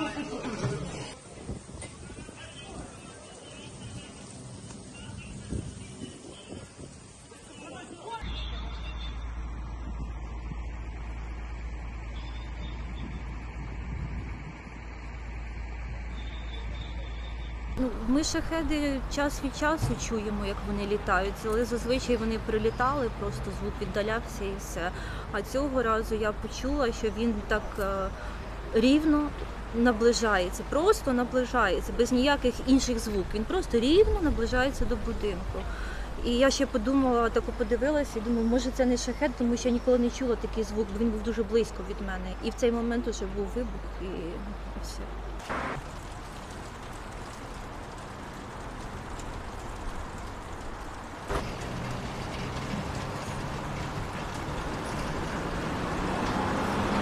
Ну, ми шахеди час від часу чуємо, як вони літають, але зазвичай вони прилітали, просто звук віддалявся і все. А цього разу я почула, що він так е, рівно наближається, просто наближається, без ніяких інших звуків. Він просто рівно наближається до будинку. І я ще подумала, тако подивилася і думаю, може це не шахет, тому що я ніколи не чула такий звук, бо він був дуже близько від мене. І в цей момент вже був вибух і, і все.